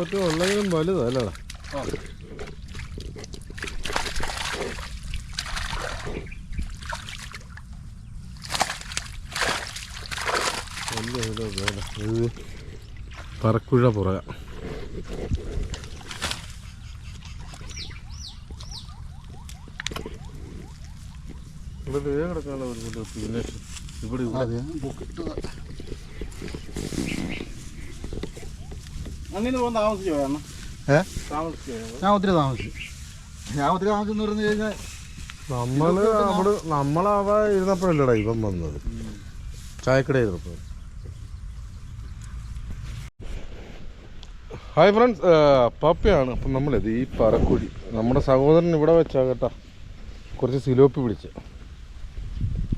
ഒന്ന് പറ്റും വലുതല്ലടാ ഇത് പറക്കുഴ പുറക ഇവിടെ കിടക്കാനുള്ള ഒരു പിന്നെ ഇവിടെ ഇവിടെ അതെ പൊക്കിട്ടതാ അങ്ങനെ പോകാൻ താമസിച്ചോ അണ്ണ ഏ? താമസിച്ചോ ഞാൻ ഒത്തിരി താമസിച്ചു. ഞാൻ ഒത്തിരി താമസിച്ചു എന്ന് പറഞ്ഞു കഴിഞ്ഞാൽ നമ്മൾ നമ്മൾ നമ്മളവ ഇരുന്നപ്പോഴല്ലടാ ഇവൻ വന്നത്. ചായക്കട ഇരുന്നപ്പോൾ. ഹായ് ഫ്രണ്ട്സ് പപ്പയാണ്. അപ്പം നമ്മളത് ഈ പറക്കുഴി. നമ്മുടെ സഹോദരൻ ഇവിടെ വെച്ചാ കേട്ടാ. കുറച്ച് സിലോപ്പി പിടിച്ച്.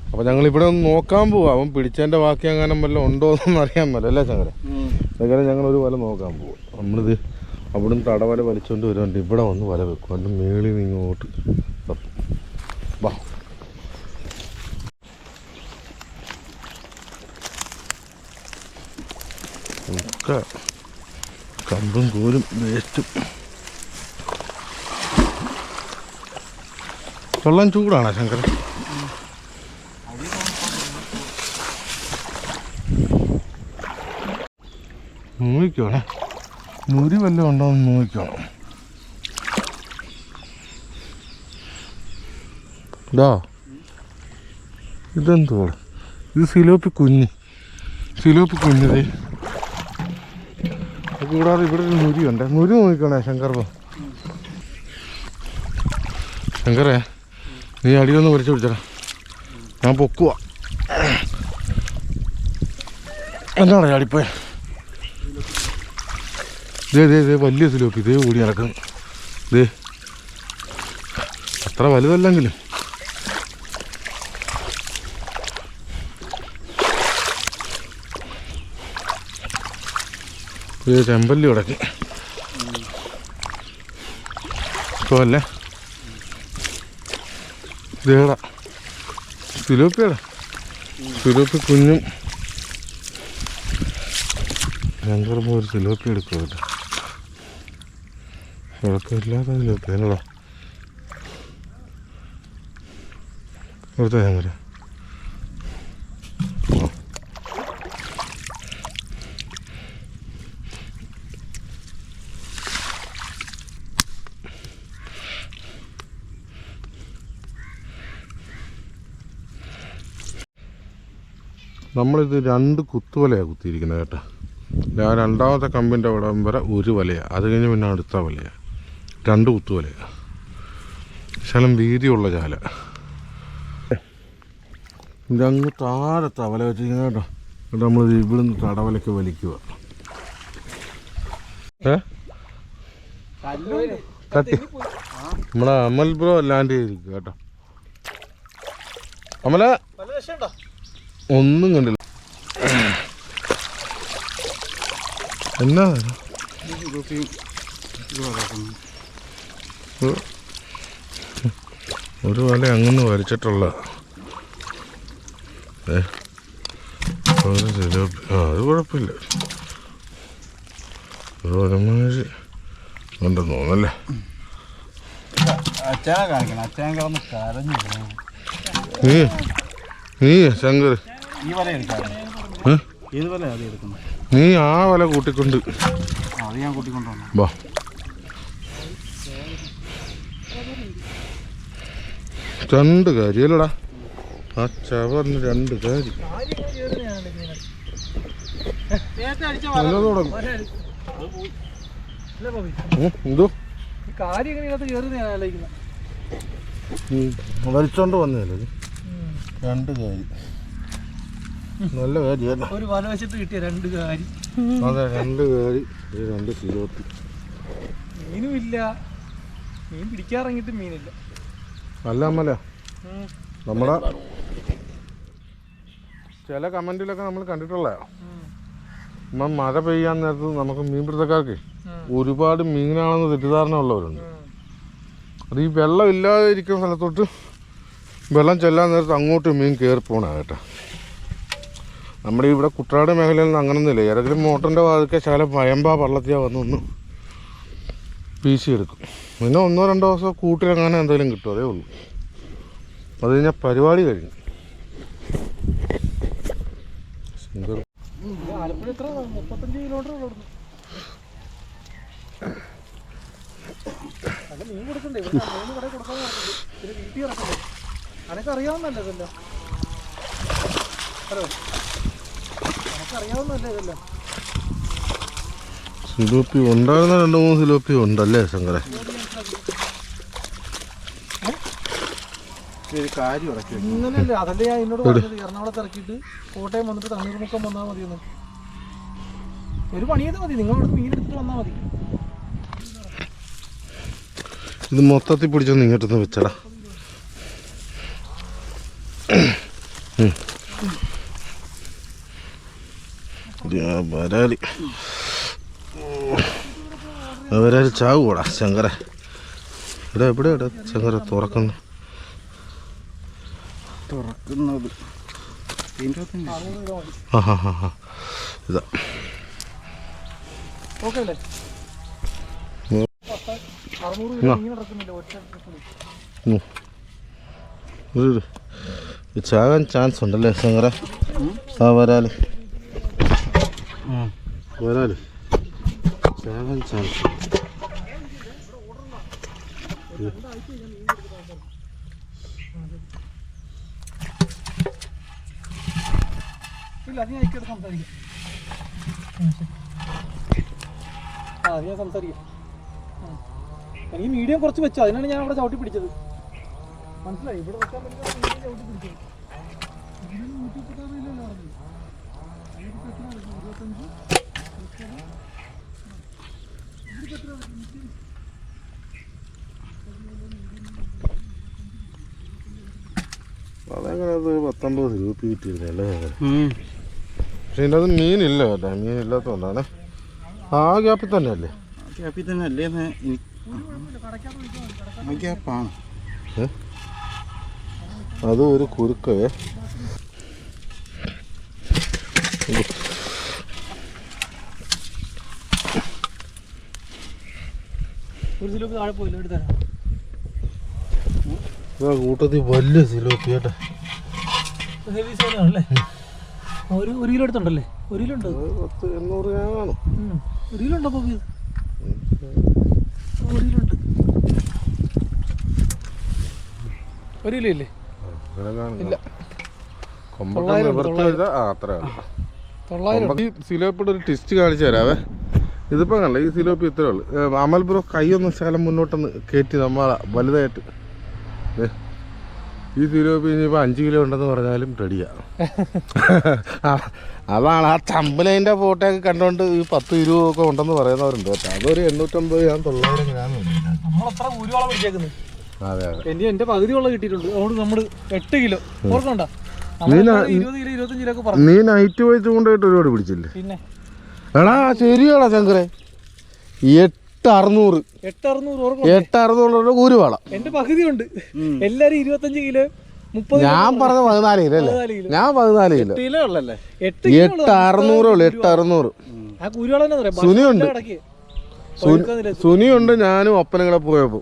അപ്പം ഞങ്ങൾ ഇവിടെ ഒന്ന് നോക്കാൻ പോവാം. അവൻ പിടിച്ചതിന്റെ ബാക്കി അങ്ങനെ വല്ലതും ഉണ്ടോ എന്നൊന്നും അറിയാൻ മേല. അല്ലേ ചങ്ങര അങ്ങനെ ഞങ്ങൾ ഒരു വല നോക്കാൻ പോകും നമ്മളിത് അവിടുന്ന് തടവല വലിച്ചുകൊണ്ട് വരുന്നുണ്ട് ഇവിടെ വന്ന് വല വെക്കും. അതിന്റെ മേളിൽ നിന്ന് ഇങ്ങോട്ട് വാ. ഒക്കെ കമ്പും കോലും വേസ്റ്റും. വെള്ളം ചൂടാണോ ശങ്കരൻ? നോക്കിക്കോണേ മുരി വല്ലതും ഉണ്ടോ എന്ന് നോക്കിക്കോണം ഇതാ. ഇതെന്തോ ഇത് സിലോപ്പി കുഞ്ഞ്. സിലോപ്പി കുഞ്ഞത് കൂടാതെ ഇവിടെ ഒരു നുരിയുണ്ട് നുരി നോക്കിക്കോണേ ശങ്കർ ശങ്കറേ നീ അടിയൊന്ന് വരച്ചു പിടിച്ചടാ. ഞാൻ പൊക്കുവാ. എന്നാണ് ചാടിപ്പോയെ വലിയ സിലോപ്പി. ഇതേ ഓടി നടക്കുന്നു ദേ. അത്ര വലുതല്ലെങ്കിലും. ഇത് ചെമ്പല്ലി കിടക്കി. അല്ലേ ഇതേടാ സിലോപ്പിയടാ സിലോപ്പി കുഞ്ഞും. ഞങ്ങൾ ഒരു സിലോപ്പി എടുക്കുക കേട്ടോ. സിലോപ്പി എന്നടാ ഇവിടുത്തെ ഞങ്ങൾ നമ്മളിത് രണ്ട് കുത്തുവലയാണ് കുത്തിയിരിക്കുന്നത് കേട്ടോ. ഞാൻ രണ്ടാമത്തെ കമ്പിന്റെ അവിടെ വരെ ഒരു വലയാണ് അത് കഴിഞ്ഞ് പിന്നെ അടുത്ത വലയാണ് രണ്ട് കുത്തുവല. ശലം വീതിയുള്ള ചാല. ഇതങ്ങ് താഴെ തവല വെച്ചിരിക്കുന്ന കേട്ടോ. എന്നിട്ട് നമ്മൾ ഇവിടുന്ന് തടവലൊക്കെ വലിക്കുക. തട്ടി. നമ്മളെ അമൽ ബ്രോ ലാൻഡ് ചെയ്തിരിക്കുക കേട്ടോ. അമല ഒന്നും കണ്ടില്ല. എന്നാ? ഒരു വല അങ്ങനെ വലിച്ചിട്ടുള്ള. ആ അത് കുഴപ്പമില്ല. ഒരു ഒരുമാതിരി ഉണ്ടെന്ന് തോന്നല്ലേ നീ നീ ശങ്കർ. നീ ആ വല കൂട്ടിക്കൊണ്ട് വാ. രണ്ട് കാര്യം അല്ലടാ ആ ചവറിന് രണ്ട് കാര്യം. എന്തോ? വലിച്ചോണ്ട് വന്നതല്ലേ? രണ്ട് കാര്യം. നല്ല കാര്യ ഒരു കിട്ടിയ രണ്ട് കാര്യം. അതെ രണ്ട് കാര്യം. രണ്ട് സിലോത്തി മീനും ഇല്ല മീൻ പിടിക്കാറിങ്ങിട്ട് മീനില്ല. അല്ല അമ്മല നമ്മുടെ ചില കമന്റിലൊക്കെ നമ്മൾ കണ്ടിട്ടുള്ള മഴ പെയ്യാൻ നേരത്ത് നമുക്ക് മീൻപിടുത്തക്കാർക്ക് ഒരുപാട് മീനാണെന്ന് തെറ്റിദ്ധാരണ ഉള്ളവരുണ്ട്. അത് ഈ വെള്ളം ഇല്ലാതെ ഇരിക്കുന്ന സ്ഥലത്തോട്ട് വെള്ളം ചെല്ലാൻ നേരത്ത് അങ്ങോട്ട് മീൻ കയറി പോണ കേട്ടോ. നമ്മുടെ ഇവിടെ കുട്ടനാട് മേഖലയിൽ നിന്ന് അങ്ങനൊന്നുമില്ല. ഏതെങ്കിലും മോട്ടറിന്റെ വാതിക്കെ ശകലം പയമ്പാ പള്ളത്തിയാ വന്ന് ഒന്ന് സി എടുക്കും. പിന്നെ ഒന്നോ രണ്ടോ ദിവസം കൂട്ടിലങ്ങനെ എന്തെങ്കിലും കിട്ടും അതേ ഉള്ളൂ. അത് കഴിഞ്ഞാൽ പരിപാടി കഴിഞ്ഞു. അറിയാവുന്നല്ലേ ഇതെല്ലാം? ഹലോ? അറിയാവുന്നല്ലേ ഇതെല്ലാം? സിലോപ്പി ഉണ്ടായിരുന്ന രണ്ട് മൂന്ന് സിലോപ്പി ഉണ്ടല്ലേ ശങ്കരെ അതല്ലേ ഞാൻ എന്നോട് പറഞ്ഞത്? എറണാകുളത്ത് ഇറക്കിയിട്ട് കോട്ടയം വന്നിട്ട് തണ്ണീർമുക്കം വന്നാൽ മതിയെന്ന്. ഒരു മതി. വന്നാൽ മതി. ഇത് മൊത്തത്തിൽ പിടിച്ചൊന്ന് ഇങ്ങോട്ടൊന്ന് വെച്ചടാ. വരാലി. ആ വരാലി ചാവൂടാ ശങ്കര ഇവിടെ എവിടെ ഇവിടെ ശങ്കര തുറക്കുന്നു തുറക്കുന്നത് ആ ഹാ ഹാ ഹാ. ഇത്. ചാകാൻ ചാൻസ് ഉണ്ടല്ലേ ശങ്കര ആ വരാൽ. വരാൽ. ചാകാൻ ചാൻസ് ഇല്ല ഞാൻ. എനിക്ക് മീഡിയം കുറച്ച് വെച്ചു. അതിനാണ് ഞാൻ അവിടെ ചവിട്ടി പിടിച്ചത്. മനസ്സിലായി? ഇവിടെ വെക്കാൻ പറ്റില്ല മുപ്പത് ഇതിപ്പോ എത്ര വരും? നൂറ്റി അതങ്ങനെ അത് പത്തൊമ്പത് രൂപ കിട്ടിയിരുന്നല്ലേ പക്ഷെ അതിന്റെ അത് മീനില്ല കേട്ടോ. മീനില്ലാത്തതുകൊണ്ടാണ് ആ ഗ്യാപ്പിൽ തന്നെ അല്ലേ ഗ്യാപ്പിൽ തന്നെ അല്ലേ ഗ്യാപ്പാണ്. അത് ഒരു കുരുക്കവേ ഒരു കിലോ താഴെ പോയില്ല എടുത്തരാം ഇതാ കൂട്ടത്തിൽ വലിയ സിലോപ്പി കേട്ടോ ഹെവി സാധനമാണല്ലേ ഒരു ഒരു കിലോ എടുത്തുണ്ടല്ലേ ഒരു കിലോ ഉണ്ട്? പത്ത് എണ്ണൂറ് ഉം. ഒരു കിലോ ഉണ്ടോ പോയി ഒരു കിലോ ഉണ്ട്. ഒരു കിലോ ഇല്ലേ? ഇല്ല. തൊള്ളായിരം സിലോപ്പിയുടെ ഒരു ടിസ്റ്റ് കാണിച്ചു തരാവേ. ഇതിപ്പോ കണ്ട ഈ സിലോപ്പി ഇത്രേ ഉള്ളൂ. അമൽ ബ്രോ കൈയൊന്ന് ശകലം മുന്നോട്ടൊന്ന് കയറ്റി നമ്മളെ വലുതായിട്ട്. ഈ സിലോപ്പി ഇനിയിപ്പോൾ അഞ്ച് കിലോ ഉണ്ടെന്ന് പറഞ്ഞാലും റെഡിയാ. അതാണ് ആ ചമ്പലതിന്റെ ഫോട്ടോ ഒക്കെ കണ്ടുകൊണ്ട് ഈ പത്ത് ഇരുപത് ഒക്കെ ഉണ്ടെന്ന് പറയുന്നവരുണ്ട് കേട്ടോ. അതൊരു എണ്ണൂറ്റമ്പത് ഞാൻ തൊള്ളായിരം ഗ്രാം നമ്മളത്ര ഊരുവളം പിടിച്ചേക്കുന്നത് അതെ അതെ. കിട്ടിയിട്ടുണ്ട്. അതുകൊണ്ട് നമ്മൾ എട്ട് കിലോ. ഓർക്കണ്ട. നീ നൈറ്റ് പോയി കൊണ്ടുപോയിട്ട് ഒരുപാട് പിടിച്ചില്ലേ? പിന്നെ? എടാ ശരിയാടാ ശങ്കറെ എട്ട് അറുന്നൂറ് എട്ട് അറുന്നൂറ് കൂരുവാള. എട്ട് അറുന്നൂറ് ഊരുവാള എന്റെ പകുതി ഉണ്ട് എല്ലാരും ഇരുപത്തഞ്ച് കിലോ ഞാൻ പറഞ്ഞ പതിനാല് കിലോ അല്ലേ? ഞാൻ പതിനാല് കിലോ. എട്ട് അറുന്നൂറേ ഉള്ളു എട്ട് അറുന്നൂറ് സുനിയുണ്ട്. സുനിയുണ്ട് ഞാനും ഒപ്പനങ്ങളെ പോയപ്പോ.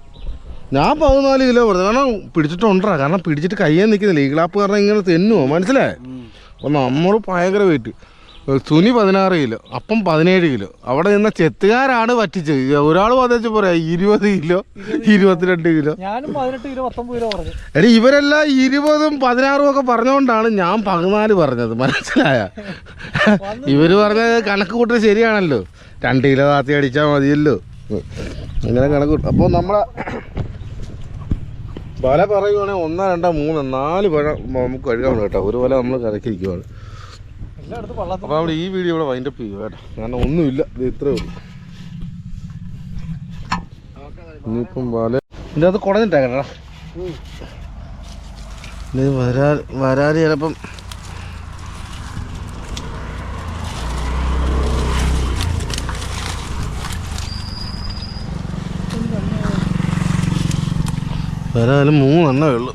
ഞാൻ പതിനാല് കിലോ പറഞ്ഞു കാരണം പിടിച്ചിട്ടുണ്ടാ? കാരണം പിടിച്ചിട്ട് കയ്യേ നിൽക്കുന്നില്ല. ഈ ഗ്ലാപ്പ് കാരണം ഇങ്ങനെ തെന്നുവോ? മനസ്സിലായേ? അപ്പൊ നമ്മൾ ഭയങ്കര വെയിറ്റ് സുനി പതിനാറ് കിലോ അപ്പം പതിനേഴ് കിലോ. അവിടെ നിന്ന ചെത്തുകാരാണ് പറ്റിച്ചത്. ഒരാൾ പതിനഞ്ച് പറയാ ഇരുപത് കിലോ ഇരുപത്തിരണ്ട് കിലോ. എടി ഇവരെല്ലാം ഇരുപതും പതിനാറും ഒക്കെ പറഞ്ഞുകൊണ്ടാണ് ഞാൻ പതിനാല് പറഞ്ഞത്. മനസ്സിലായ? ഇവർ പറഞ്ഞത് കണക്ക് കൂട്ടൽ ശരിയാണല്ലോ. രണ്ട് കിലോ താത്തി അടിച്ചാൽ മതിയല്ലോ. അങ്ങനെ കണക്ക് കൂട്ടും അപ്പോൾ നമ്മളെ വല പറയുവാണെങ്കിൽ ഒന്ന് രണ്ടോ മൂന്ന് നാല് വല നമുക്ക് കഴുകാൻ കേട്ടോ. ഒരു വല നമ്മൾ വള്ളത്തിൽ അപ്പോൾ നമ്മൾ ഈ വീഡിയോ ഇവിടെ വൈൻഡപ്പ് ചെയ്യും കേട്ടോ. കാരണം ഒന്നുമില്ല. ഇത് ഇത്രേ ഉള്ളൂ. ഇനിയിപ്പം വല ഇതിന്റെ അകത്ത് കുറഞ്ഞിട്ടാ ഇത് വരാ വരാൽ ചിലപ്പം വരാലും മൂന്നെണ്ണേ ഉള്ളു.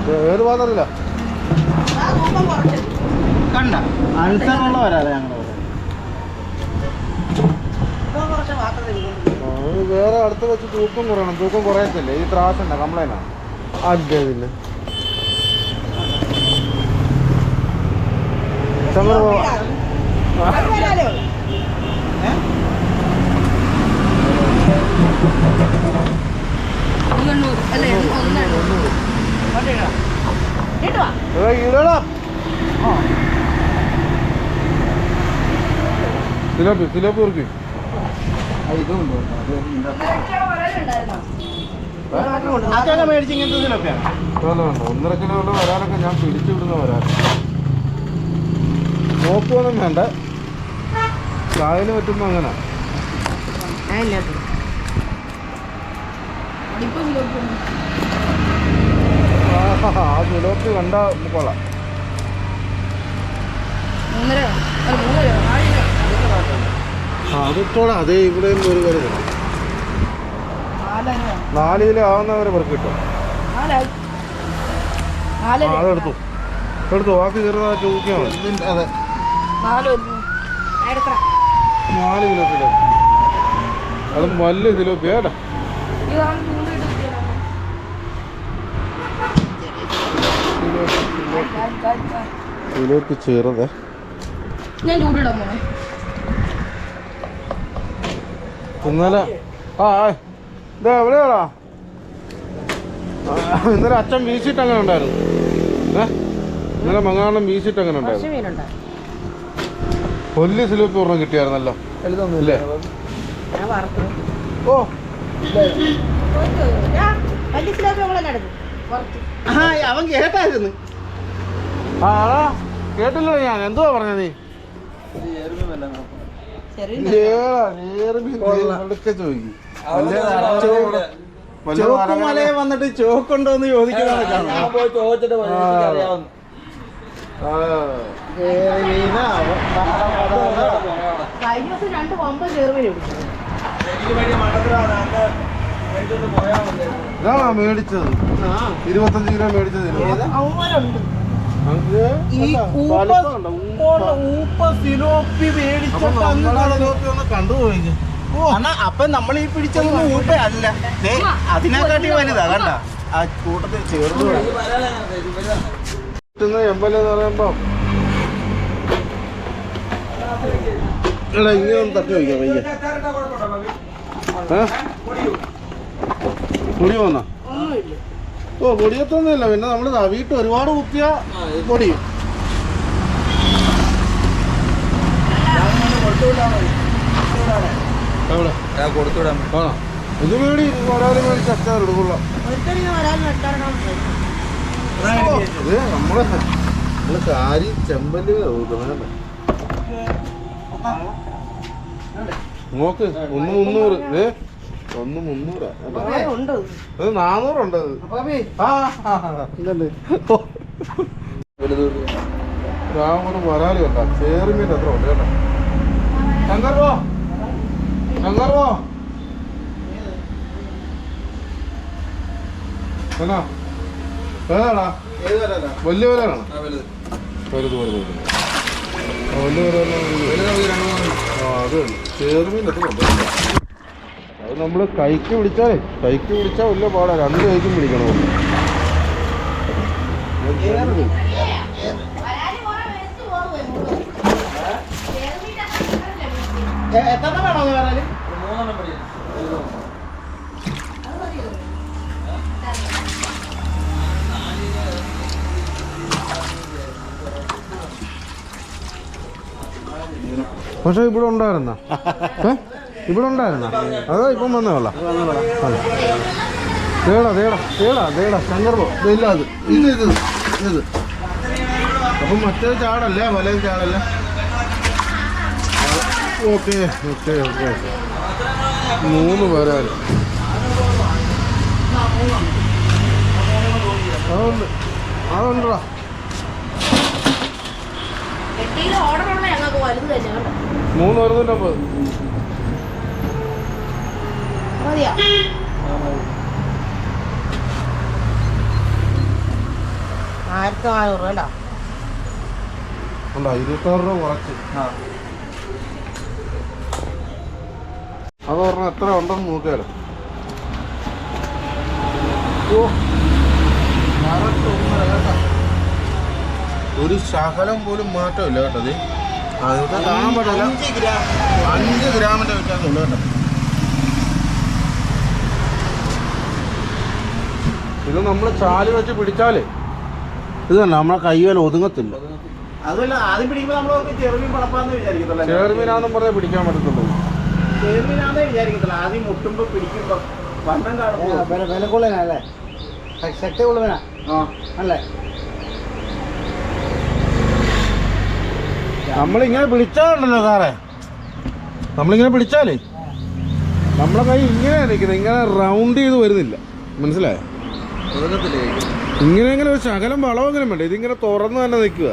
ഇത് ഏത് പാത്രമില്ല കണ്ട. ഞങ്ങളുടെ വേറെ അടുത്ത് വെച്ച് തൂക്കം കുറയണം. തൂക്കം കുറയത്തില്ലേ? ഈ ത്രാസുണ്ട് കംപ്ലൈന്റ് ആണ് അതെ പിന്നെ ഇടണം സിലോപ്പി സിലോപ്പി ഉറുക്കി ഇതുണ്ട് അതൊക്കെ മേടിച്ച് ഇങ്ങനത്തെ ഇതിലൊക്കെയാണ് വേണ്ട ഒന്നര കിലോ ഉള്ള വരാനൊക്കെ ഞാൻ പിടിച്ചു വിടുന്ന വരാൻ. നോക്കുവൊന്നും വേണ്ട. കായൽ പറ്റുമ്പോ അങ്ങനെ. ആഹാ, ആ സിലോപ്പി കണ്ട കൊള്ളാം. ആ അതിട്ടോടാ അതേ ഇവിടെ ഒരു കരുത് നാല് കിലോ ആവുന്നവരെ പെറുക്കി കിട്ടും. ആ അതെടുത്തു. എടുത്തു. ബാക്കി ചെറുതാ ചോദിക്കാൻ അതെ. നാല് കിലോ. കിലോ അത് വലിയ കിലോ ഏട്ടാ സിലോപ്പി ചെറുതേ. ഞാൻ ചൂടിടാൻ പോണേ ഇന്നലെ ആ ആ, ഇതാ എവിടെയാടാ? ഇന്നലെ അച്ഛൻ വീശിട്ട് അങ്ങനെ ഉണ്ടായിരുന്നു. ഏ ഇന്നലെ മങ്ങാണം വീശിട്ട് അങ്ങനെ ഉണ്ടായിരുന്നു. കൊല്ലി സിലോപ്പി ഒരെണ്ണം കിട്ടിയായിരുന്നല്ലോ. ഇല്ലേ? ഓ. ആ അവൻ കേട്ടായിരുന്നു. ആ കേട്ടില്ല ഞാൻ. എന്തുവാ പറഞ്ഞ നീ ചോക്കുമലയെ വന്നിട്ട് ചോക്കുണ്ടോ എന്ന് ചോദിക്കുന്നത് കാണാം ആ. ഏത് മീനാ? കഴിഞ്ഞ ദിവസം രണ്ട് പമ്പ് ഇതാണോ മേടിച്ചത്? ആ, ഇരുപത്തഞ്ച് കിലോ മേടിച്ചത് അവന്മാരുണ്ട്. ഈ ഊപ്പ. ഊപ്പ- സിലോപ്പി മേടിച്ചിട്ട് കണ്ടുപോയി അണ്ണാ അപ്പൊ നമ്മൾ ഈ പിടിച്ചതൊന്നും ഊപ്പ അല്ല. അതിനെക്കാട്ടി വലുതാ കണ്ട? ആ കൂട്ടത്തിൽ ചേർന്ന് കിട്ടുന്ന എമ്പല എന്ന് പറയുമ്പോ എടാ ഇങ്ങനെ ഒന്ന് തട്ടി വയ്ക്കാം വയ്യ വന്നാ ഒന്നുമില്ല. ഓ പൊടിയത്തൊന്നുമില്ല. പിന്നെ നമ്മൾ വീട്ടിൽ ഒരുപാട് കുത്തിയ പൊടിയും എവിടെ? കൊടുത്തുവിടാൻ ആണോ? ഇത് മേടി ഒരാൾ വേണ്ടി എടുക്കുള്ള ഇത് നമ്മളെ നമ്മൾ കാരി ചെമ്പൽ. നോക്ക് ഒന്ന് മുന്നൂറ്. ഏ? ഒന്ന് മുന്നൂറാ. അത് നാന്നൂറുണ്ട്. വരാൽ ചേറുമീൻ എത്ര ഉണ്ട് കേട്ടോ. എന്നാ? ഏതാടാ? വലിയ വരാനാണ് വലുത്. വലുത് വലുത് വലിയ വരാനാണ് ആ അത് ചേറുമീൻ എത്ര ഉണ്ട് അത് നമ്മൾ കൈക്ക് പിടിച്ചാലേ കൈക്ക് പിടിച്ചാൽ വലിയ പാടാ. രണ്ട് കൈക്കും പിടിക്കണോ? പക്ഷെ ഇവിടെ ഉണ്ടായിരുന്ന? ഇവിടെ ഉണ്ടായിരുന്നോ? അതോ ഇപ്പം വന്ന വെള്ളം തേടാ തേടാ തേടാ തേടാ സന്ദർഭം പോ ഇല്ല അത്. ഇത് ഇത് ഇത്. അപ്പം മറ്റേ ചാടല്ലേ? വലയും ചാടല്ലേ? Okay okay okay. മൂന്ന് പേരാ. അതുണ്ട്. അതുണ്ടോ മൂന്ന് വരുന്നുണ്ടപ്പോൾ മതിയാ? ആയിരത്തി നാനൂറ് കേട്ടോ ഉണ്ടോ? ഇരുപത്താറ് രൂപ കുറച്ച്. അത് പറഞ്ഞാൽ എത്ര ഉണ്ടെന്ന് നോക്കിയാലോ. ഒരു ശകലം പോലും മാറ്റമില്ല കേട്ടോ ഇത്. ആ, കാണാൻ പറ്റില്ല അഞ്ച് ഗ്രാം. അഞ്ച് ഗ്രാമിന്റെ വ്യത്യാസമുള്ളൂ കേട്ടോ. ഇത് നമ്മൾ ചാൽ വെച്ച് പിടിച്ചാലേ. ഇത് തന്നെ നമ്മളെ കയ്യിൽ ഒതുങ്ങത്തില്ല. അതുമല്ല ആദ്യം പിടിക്കുമ്പോൾ നമ്മൾ ചെറുമീൻ പടപ്പാന്ന് വിചാരിക്കത്തുള്ളൂ ചേർമീനാന്നും പറഞ്ഞേ പിടിക്കാൻ പറ്റത്തുള്ളൂ. ചെറുമീനാന്നേ ആദ്യം മുട്ടുമ്പോൾ പിടിക്കുമ്പോൾ വണ്ണം കാണുമ്പോ. വില കൊള്ളനല്ലേ ശക്തി കൊള്ളുവനാ? ആ. അല്ലേ? നമ്മളിങ്ങനെ പിടിച്ചാലുണ്ടല്ലോ സാറേ. നമ്മളിങ്ങനെ പിടിച്ചാലേ നമ്മളെ കൈ ഇങ്ങനെ നിൽക്കുന്നത്. ഇങ്ങനെ റൗണ്ട് ചെയ്ത് വരുന്നില്ല. മനസ്സിലായോ? ഇങ്ങനെ ഇങ്ങനെ ഒരു ശകലം വളവെങ്കിലും വേണ്ട? ഇതിങ്ങനെ തുറന്ന് തന്നെ നിൽക്കുക.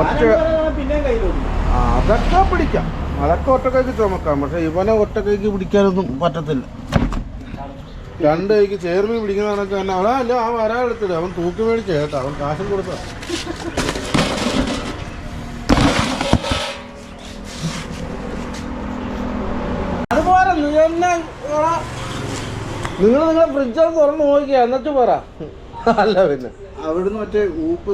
ഒറ്റ അതൊക്കെ പിടിക്കാം. അതൊക്കെ ഒറ്റക്കൈക്ക് ചുമക്കാം. പക്ഷെ ഇവനെ ഒറ്റക്കൈക്ക് പിടിക്കാനൊന്നും പറ്റത്തില്ല. രണ്ട് കൈക്ക് ചേർന്ന് പിടിക്കുന്നതാണൊക്കെ തന്നെ അതാ അല്ല ആ വരാളെടുത്തില്ല അവൻ തൂക്കി മേടിച്ച കേട്ടോ അവൻ കാശും കൊടുത്ത. അതുപോലെ നിങ്ങൾ നിങ്ങളെ ഫ്രിഡ്ജ് തുറന്ന് നോക്കിയാ എന്നിട്ട് പറ. അല്ല പിന്നെ. അവിടുന്ന് മറ്റേ ഊപ്പ്